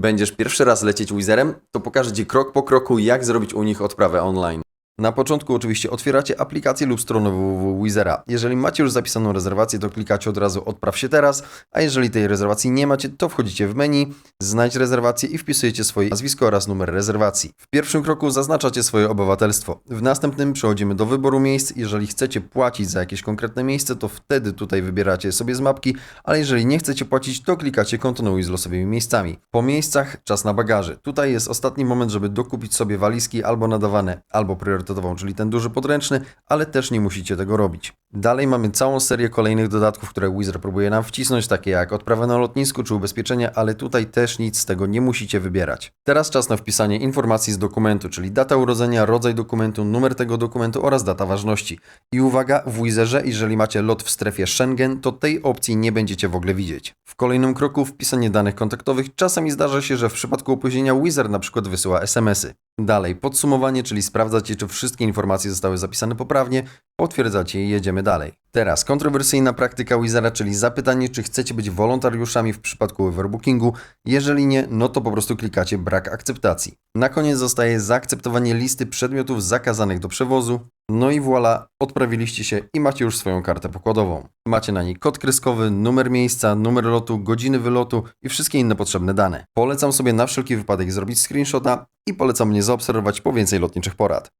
Będziesz pierwszy raz lecieć Wizerem? To pokażę Ci krok po kroku, jak zrobić u nich odprawę online. Na początku oczywiście otwieracie aplikację lub stronę www.wizera. Jeżeli macie już zapisaną rezerwację, to klikacie od razu odpraw się teraz, a jeżeli tej rezerwacji nie macie, to wchodzicie w menu, znajdź rezerwację i wpisujecie swoje nazwisko oraz numer rezerwacji. W pierwszym kroku zaznaczacie swoje obywatelstwo. W następnym przechodzimy do wyboru miejsc. Jeżeli chcecie płacić za jakieś konkretne miejsce, to wtedy tutaj wybieracie sobie z mapki, ale jeżeli nie chcecie płacić, to klikacie kontynuuj z losowymi miejscami. Po miejscach czas na bagaże. Tutaj jest ostatni moment, żeby dokupić sobie walizki albo nadawane, albo czyli ten duży podręczny, ale też nie musicie tego robić. Dalej mamy całą serię kolejnych dodatków, które Wizard próbuje nam wcisnąć, takie jak odprawa na lotnisku czy ubezpieczenia, ale tutaj też nic z tego nie musicie wybierać. Teraz czas na wpisanie informacji z dokumentu, czyli data urodzenia, rodzaj dokumentu, numer tego dokumentu oraz data ważności. I uwaga, w Wizerze, jeżeli macie lot w strefie Schengen, to tej opcji nie będziecie w ogóle widzieć. W kolejnym kroku wpisanie danych kontaktowych. Czasami zdarza się, że w przypadku opóźnienia Wizard na przykład wysyła SMS-y. Dalej, podsumowanie, czyli sprawdzacie, czy wszystkie informacje zostały zapisane poprawnie, potwierdzacie i jedziemy dalej. Teraz kontrowersyjna praktyka Wizara, czyli zapytanie, czy chcecie być wolontariuszami w przypadku overbookingu. Jeżeli nie, no to po prostu klikacie brak akceptacji. Na koniec zostaje zaakceptowanie listy przedmiotów zakazanych do przewozu. No i voilà, odprawiliście się i macie już swoją kartę pokładową. Macie na niej kod kreskowy, numer miejsca, numer lotu, godziny wylotu i wszystkie inne potrzebne dane. Polecam sobie na wszelki wypadek zrobić screenshota i polecam mnie zaobserwować po więcej lotniczych porad.